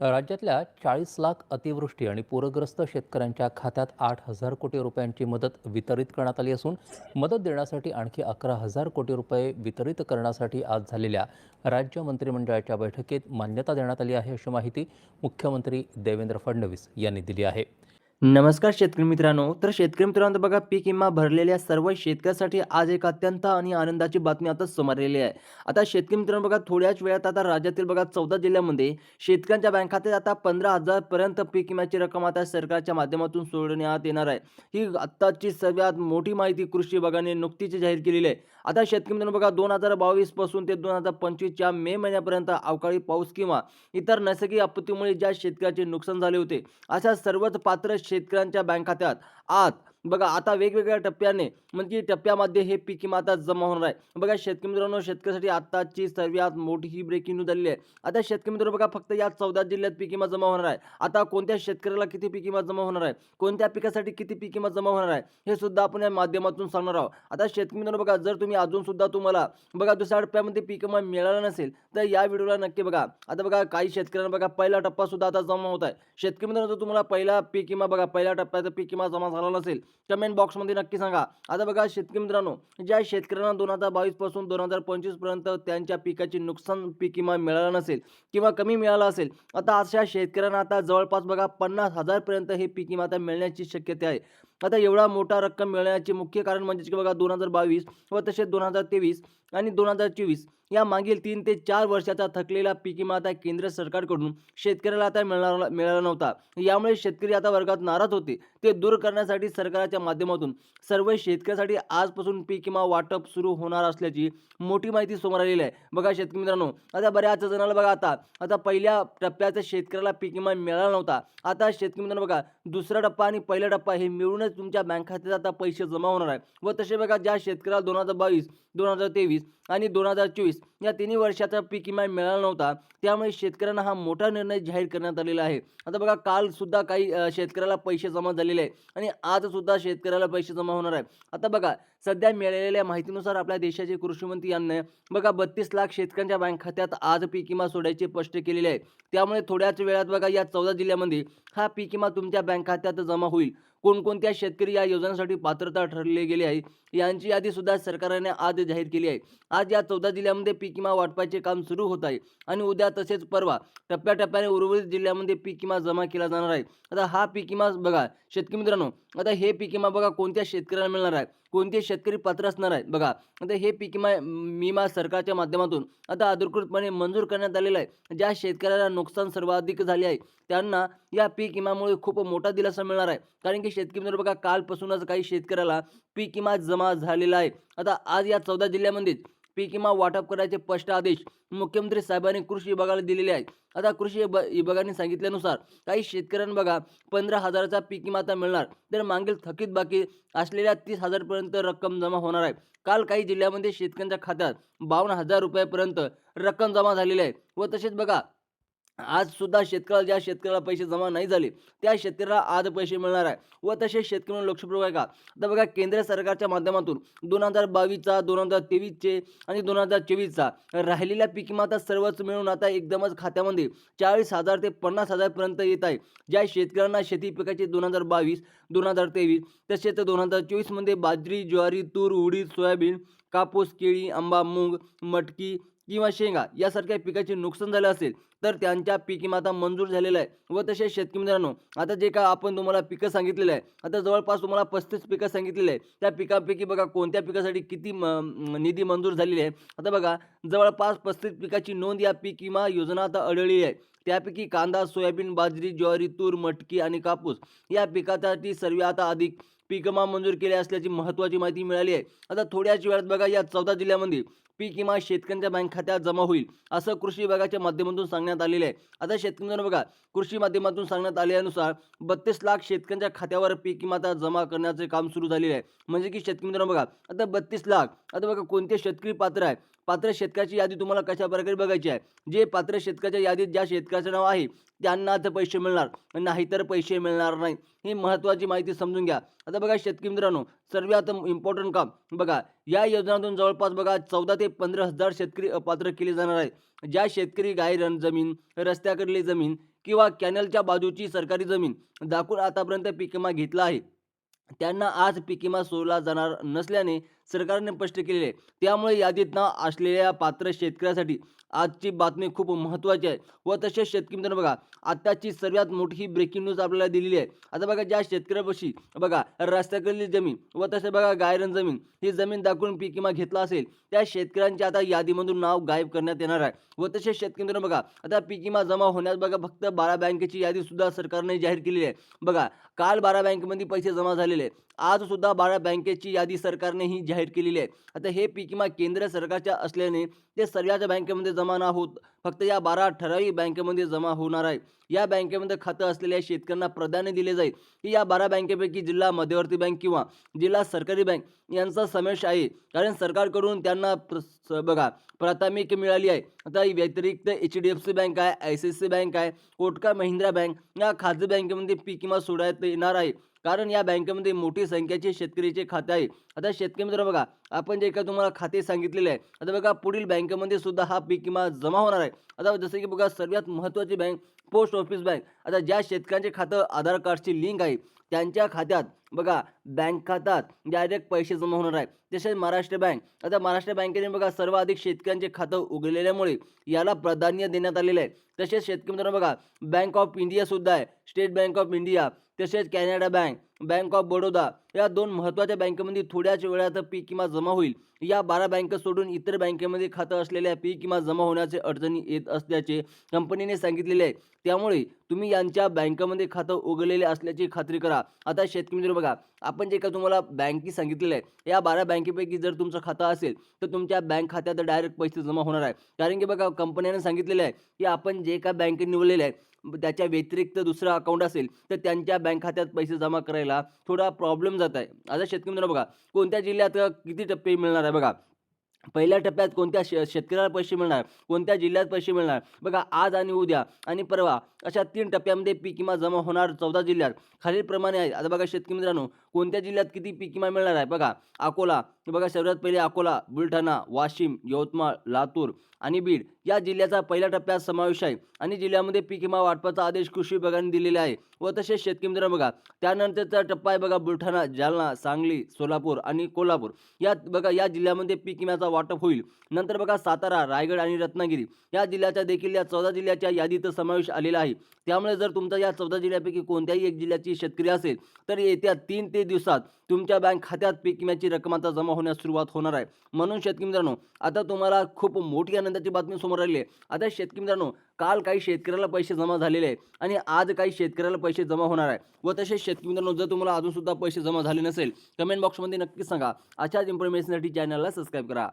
राज्यातल्या चाळीस लाख अतिवृष्टी आणि पूरग्रस्त शेतकऱ्यांच्या खात्यात आठ हजार कोटी रुपयांची मदत वितरित करण्यात आली असून मदत देण्यासाठी आणखी अकरा हजार कोटी रुपये वितरित करण्यासाठी आज झालेल्या राज्य मंत्रिमंडळाच्या बैठकीत मान्यता देण्यात आली आहे अशी माहिती मुख्यमंत्री देवेंद्र फडणवीस यांनी दिली आहे. नमस्कार शेतकरी मित्रांनो. तर शेतकरी मित्रांनो बघा पीक विमा भरलेल्या सर्व शेतकऱ्यासाठी आज एक अत्यंत आणि आनंदाची बातमी आता समोर आलेली आहे. आता शेतकरी मित्रांनो बघा थोड्याच वेळात आता राज्यातील बघा चौदा जिल्ह्यामध्ये शेतकऱ्यांच्या बँक खात्यात आता पंधरा हजार पर्यंत पीक विम्याची रक्कम आता सरकारच्या माध्यमातून सोडण्यात येणार आहे. ही आत्ताची सर्वात मोठी माहिती कृषी विभागाने नुकतीच जाहीर केलेली आहे. आता शेतकरी मित्रांनो बघा दोन हजार बावीसपासून ते दोन हजार पंचवीसच्या मे महिन्यापर्यंत अवकाळी पाऊस किंवा इतर नैसर्गिक आपत्तीमुळे ज्या शेतकऱ्याचे नुकसान झाले होते अशा सर्वच पात्र शेतकऱ्यांच्या बँक खात्यात. आज बघा आता वेगवेगळ्या टप्प्याने म्हणजे टप्प्यामध्ये हे पीक विमा आता जमा होणार आहे. बघा शेतकरी मित्रांनो शेतकऱ्यासाठी आताची सर्वात मोठी ही ब्रेकिंग न्यूज आलेली आहे. आता शेतकरी मित्र बघा फक्त या चौदा जिल्ह्यात पीक विमा जमा होणार आहे. आता कोणत्या शेतकऱ्याला किती पीक विमा जमा होणार आहे? कोणत्या पिकासाठी किती पीक विमा जमा होणार आहे? हे सुद्धा आपण या माध्यमातून सांगणार आहोत. आता शेतकरी मित्रांनो बघा जर तुम्ही अजून सुद्धा तुम्हाला बघा दुसऱ्या टप्प्यामध्ये पीक विमा मिळाला नसेल तर या व्हिडिओला नक्की बघा. आता बघा काही शेतकऱ्यांना बघा पहिला टप्पा सुद्धा आता जमा होत आहे. शेतकरी मित्रांनो जर तुम्हाला पहिला पीक विमा बघा पहिल्या टप्प्याचा पीक विमा जमा झाला नसेल कमेंट बॉक्समध्ये नक्की सांगा. आता बघा शेतकरी मित्रांनो ज्या शेतकऱ्यांना दोन हजार बावीसपासून दोन हजार पंचवीसपर्यंत त्यांच्या पिकाचे नुकसान पीक विमा मिळाला नसेल किंवा कमी मिळाला असेल आता अशा शेतकऱ्यांना आता जवळपास बघा पन्नास हजारपर्यंत हे पीक विमा आता मिळण्याची शक्यता आहे. आता एवढा मोठा रक्कम मिळण्याचे मुख्य कारण म्हणजे की बघा दोन हजार बावीस व तसेच दोन हजार तेवीस आणि दोन हजार चोवीस या मागील तीन ते चार वर्षाचा थकलेला पीक विमा आता केंद्र सरकारकडून शेतकऱ्याला आता मिळणार मिळाला नव्हता. यामुळे शेतकरी आता वर्गात नाराज होते. ते दूर करण्यासाठी सरकारच्या माध्यमातून सर्व शेतकऱ्यासाठी आजपासून पीक विमा वाटप सुरू होणार असल्याची मोठी माहिती समोर आलेली आहे. बघा शेतकरी मित्रांनो आता बऱ्याच जणांना बघा आता आता पहिल्या टप्प्याचा शेतकऱ्याला पीक विमा मिळाला नव्हता. आता शेतकरी मित्रांनो बघा दुसरा टप्पा आणि पहिला टप्पा हे मिळूनच तुमच्या बँक खात्यात आता पैसे जमा होणार आहे व तसे बघा ज्या शेतकऱ्याला दोन हजार बावीस दोन हजार तेवीस आणि दोन हजार चोवीस या तिन्ही वर्षाचा पीक विमा मिळाला नव्हता त्यामुळे शेतकऱ्यांना हा मोठा निर्णय जाहीर करण्यात आलेला आहे. आता बघा काल सुद्धा काही शेतकऱ्याला पैसे जमा झालेले आहे आणि आज सुद्धा शेतकऱ्याला पैसे जमा होणार आहे आता बघा सध्या मिळालेल्या माहितीनुसार आपल्या देशाचे कृषीमंत्री यांनी बघा बत्तीस लाख शेतकऱ्यांच्या बँक खात्यात आज पीक विमा सोडायचे स्पष्ट केलेले आहे. त्यामुळे थोड्याच वेळात बघा या चौदा जिल्ह्यामध्ये हा पीक विमा तुमच्या बँक खात्यात जमा होईल. कोणकोणत्या शेतकरी या योजनेसाठी पात्रता ठरले गेले आहे? यांची यादीसुद्धा सरकारने आज जाहीर केली आहे. आज या चौदा जिल्ह्यामध्ये पीक विमा वाटपाचे काम सुरू होत आहे आणि उद्या तसेच परवा टप्प्याटप्प्याने उर्वरित जिल्ह्यामध्ये पीक विमा जमा केला जाणार आहे. आता हा पीक विमा बघा शेतकरी मित्रांनो आता हे पीक विमा बघा कोणत्या शेतकऱ्याला मिळणार आहे? कोणते शेतकरी पात्र असणार आहे? बघा आता हे पीक विमा विमा सरकारच्या माध्यमातून आता अधिकृतपणे मंजूर करण्यात आलेला आहे. ज्या शेतकऱ्याला नुकसान सर्वाधिक झाले आहे त्यांना या पीक विमामुळे खूप मोठा दिलासा मिळणार आहे. कारण की शेतकरी मित्र बघा कालपासूनच काही शेतकऱ्याला पीक विमा जमा झालेला आहे. आता आज या चौदा जिल्ह्यामध्येच पीक विमा वाटप करायचे स्पष्ट आदेश मुख्यमंत्री साहेबांनी कृषी विभागाला दिलेले आहेत. आता कृषी विभागाने सांगितल्यानुसार काही शेतकऱ्यांना बघा पंधरा हजाराचा पीक विमा आता मिळणार. तर मागील थकीत बाकी असलेल्या तीस हजारपर्यंत रक्कम जमा होणार आहे. काल काही जिल्ह्यामध्ये शेतकऱ्यांच्या खात्यात बावन्न हजार रुपयापर्यंत रक्कम जमा झालेली आहे. व तसेच बघा आज सुद्धा शेतकऱ्याला ज्या शेतकऱ्याला पैसे जमा नाही झाले त्या शेतकऱ्याला आज पैसे मिळणार आहे. व तसेच शेतकऱ्यांना लक्षपूर्वक आहे का आता बघा केंद्र सरकारच्या माध्यमातून दोन हजार बावीसचा दोन हजार तेवीसचे आणि दोन हजार चोवीसचा राहिलेल्या पीक आता सर्वच मिळून आता एकदमच खात्यामध्ये चाळीस हजार ते पन्नास हजारपर्यंत येत आहे. ज्या शेतकऱ्यांना शेती पिकाचे दोन हजार बावीस दोन हजार तेवीस तसेच दोन हजार चोवीसमध्ये बाजरी ज्वारी तूर उडीद सोयाबीन कापूस केळी आंबा मूग मटकी किंवा शेंगा यासारख्या पिकाचे नुकसान झालं असेल तर त्यांच्या पीक विमा आता मंजूर झालेला आहे. व तसेच शेतकरी मित्रांनो आता जे काय आपण तुम्हाला पिकं सांगितलेलं आहे आता जवळपास तुम्हाला पस्तीस पिकं सांगितलेले आहे. त्या पिकापैकी बघा कोणत्या पिकासाठी किती म- निधी मंजूर झालेली आहे? आता बघा जवळपास पस्तीस पिकाची नोंद या पीक विमा योजना आता अडळली आहे. त्यापैकी कांदा सोयाबीन बाजरी ज्वारी तूर मटकी आणि कापूस या पिकासाठी सर्व आता अधिक पीक विमा मंजूर केले असल्याची महत्त्वाची माहिती मिळाली आहे. आता थोड्याच वेळात बघा या चौदा जिल्ह्यामध्ये पीक विमा शेतकऱ्यांच्या बँक खात्यात जमा होईल असं कृषी विभागाच्या माध्यमातून सांगण्यात आलेलं आहे. आता शेतकऱ्यांना बघा कृषी माध्यमातून सांगण्यात आल्यानुसार बत्तीस लाख शेतकऱ्यांच्या खात्यावर पीक विमा आता जमा करण्याचे काम सुरू झालेले आहे. म्हणजे की शेतकरी मित्रांनो बघा आता बत्तीस लाख आता बघा कोणते शेतकरी पात्र आहे? पात्र शेतकऱ्याची यादी तुम्हाला कशा प्रकारे बघायची आहे? जे पात्र शेतकऱ्याच्या यादीत ज्या शेतकऱ्याचं नाव आहे त्यांनाच पैसे मिळणार नाहीतर पैसे मिळणार नाही. ही महत्त्वाची माहिती समजून घ्या. आता बघा शेतकरी मित्रांनो सर्वात इम्पॉर्टंट काम बघा या योजनातून जवळपास बघा चौदा ते पंधरा हजार शेतकरी अपात्र केले जाणार आहे ज्या शेतकरी गायरन जमीन रस्त्याकडली जमीन किंवा कॅनलच्या बाजूची सरकारी जमीन दाखवून आतापर्यंत पीक विमा घेतला आहे. त्यांना आज पीक विमा सोडला जाणार नसल्याने सरकारने स्पष्ट केलेले आहे. त्यामुळे यादीत न असलेल्या पात्र शेतकऱ्यासाठी आजची बातमी खूप महत्त्वाची आहे. व तसेच शेतकरी मित्रांनो बघा आत्ताची सर्वात मोठी ब्रेकिंग न्यूज आपल्याला दिलेली आहे. आता बघा ज्या शेतकऱ्यापाशी बघा रस्त्याकडली जमीन व तसे बघा गायरन जमीन ही जमीन दाखवून पीक विमा घेतला असेल त्या शेतकऱ्यांच्या आता यादीमधून नाव गायब करण्यात येणार आहे. व तसेच शेतकरी मित्रांनो बघा आता पीक विमा जमा होण्यास बघा फक्त बारा बँकेची यादी सुद्धा सरकारने जाहीर केलेली आहे. बघा काल बारा बँकेमध्ये पैसे जमा झालेले आजसुद्धा आज सुद्धा बारा बँकेची यादी सरकारने ही जाहीर केलेली आहे. आता हे पीक विमा केंद्र सरकारच्या असल्याने ते सर्वांच्या बँकेमध्ये जमा न होत फक्त या बारा ठराविक बँकेमध्ये जमा होणार आहे. या बँकेमध्ये खातं असलेल्या शेतकऱ्यांना प्राधान्य दिले जाईल. की या बारा बँकेपैकी जिल्हा मध्यवर्ती बँक किंवा जिल्हा सरकारी बँक यांचा समावेश आहे. कारण सरकारकडून त्यांना प्र- बघा प्राथमिक मिळाली आहे. आता ही व्यतिरिक्त H D F C bank आहे आय सी सी बँक आहे कोटका महिंद्रा बँक या खाजगी बँकेमध्ये पीक विमा सोडण्यात येणार आहे. कारण या बँकेमध्ये मोठी संख्येचे शेतकरीचे खाते आहे. आता शेतकरी मित्र बघा आपण जे काय तुम्हाला खाते सांगितलेले आहे आता बघा पुढील बँकेमध्ये सुद्धा हा पीक विमा जमा होणार आहे. आता जसं की बघा सर्वात महत्त्वाची बँक पोस्ट ऑफिस बँक. आता ज्या शेतकऱ्यांचे खातं आधार कार्डची लिंक आहे त्यांच्या खात्यात बघा बँक खात्यात डायरेक्ट पैसे जमा होणार आहे. तसेच महाराष्ट्र बँक आता महाराष्ट्र बँकेने बघा सर्वाधिक शेतकऱ्यांचे खातं उघडलेल्यामुळे याला प्राधान्य देण्यात आलेलं आहे. तसेच शेतकरी मित्रांनो बघा बँक ऑफ इंडिया सुद्धा आहे. स्टेट बँक ऑफ इंडिया तसेच Canada bank bank of Baroda या दोन महत्त्वाच्या बँकेमध्ये थोड्याच वेळात पी किमा जमा होईल. या बारा बँक सोडून इतर बँकेमध्ये खातं असलेल्या पी किमा जमा होण्याचे अडचणी येत असल्याचे कंपनीने सांगितलेले आहे. त्यामुळे तुम्ही यांच्या बँकेमध्ये खातं उघडलेले असल्याची खात्री करा. आता शेतकरी मित्र बघा आपण जे का तुम्हाला बँकी सांगितलेलं आहे या बारा बँकेपैकी जर तुमचं खातं असेल तर तुमच्या बँक खात्यात डायरेक्ट पैसे जमा होणार आहे. कारण की बघा कंपन्याने सांगितलेलं आहे की आपण जे का बँकेत निवडलेलं आहे त्याच्या व्यतिरिक्त दुसरा अकाउंट असेल तर त्यांच्या बँक खात्यात पैसे जमा करायला थोडा प्रॉब्लेम जात आहे. आता शेतकरी मित्रांनो बघा कोणत्या जिल्ह्यात किती टप्पे मिळणार आहे बघा? पहिल्या टप्प्यात कोणत्या शे शेतकऱ्याला पैसे मिळणार? कोणत्या जिल्ह्यात पैसे मिळणार? बघा आज आणि उद्या आणि परवा अशा तीन टप्प्यामध्ये पीक विमा जमा होणार चौदा जिल्ह्यात. खालीलप्रमाणे आहे. आता बघा शेतकरी मित्रांनो कोणत्या जिल्ह्यात किती पीक विमा मिळणार आहे? बघा अकोला बघा सर्वात पहिले अकोला बुलढाणा वाशिम यवतमाळ लातूर आणि बीड या जिल्ह्याचा पहिल्या टप्प्यात समावेश आहे. आणि जिल्ह्यामध्ये पीक विमा वाटपाचा आदेश कृषी विभागाने दिलेला आहे व तसेच शेतकरी मित्रांनो बघा त्यानंतरचा टप्पा आहे बघा बुलढाणा जालना सांगली सोलापूर आणि कोल्हापूर. या बघा या जिल्ह्यामध्ये पीक विम्याचा वाटप होईल. नंतर बघा सातारा रायगड आणि रत्नागिरी या जिल्ह्याच्या देखील या चौदा जिल्ह्याच्या यादीत समावेश आलेला आहे. त्यामुळे जर तुमचा या चौदा जिल्ह्यापैकी कोणत्याही एक जिल्ह्याची शेतकरी असेल तर येत्या तीन ते दिवसात तुमच्या बँक खात्यात पीक विम्याची रक्कमाचा जमा होण्यास सुरुवात होणार आहे. म्हणून शेतकरी मित्रांनो आता तुम्हाला खूप मोठी आनंदाची बातमी समोर आली आहे. आता शेतकरी मित्रांनो काल काही शेतकऱ्याला पैसे जमा झालेले आहे आणि आज काही शेतकऱ्याला पैसे जमा होणार आहे. व तसेच शेतकरी मित्रांनो जर तुम्हाला अजून सुद्धा पैसे जमा झाले नसेल कमेंट बॉक्समध्ये नक्की सांगा. अशाच इन्फॉर्मेशनसाठी चॅनलला सबस्क्राईब करा.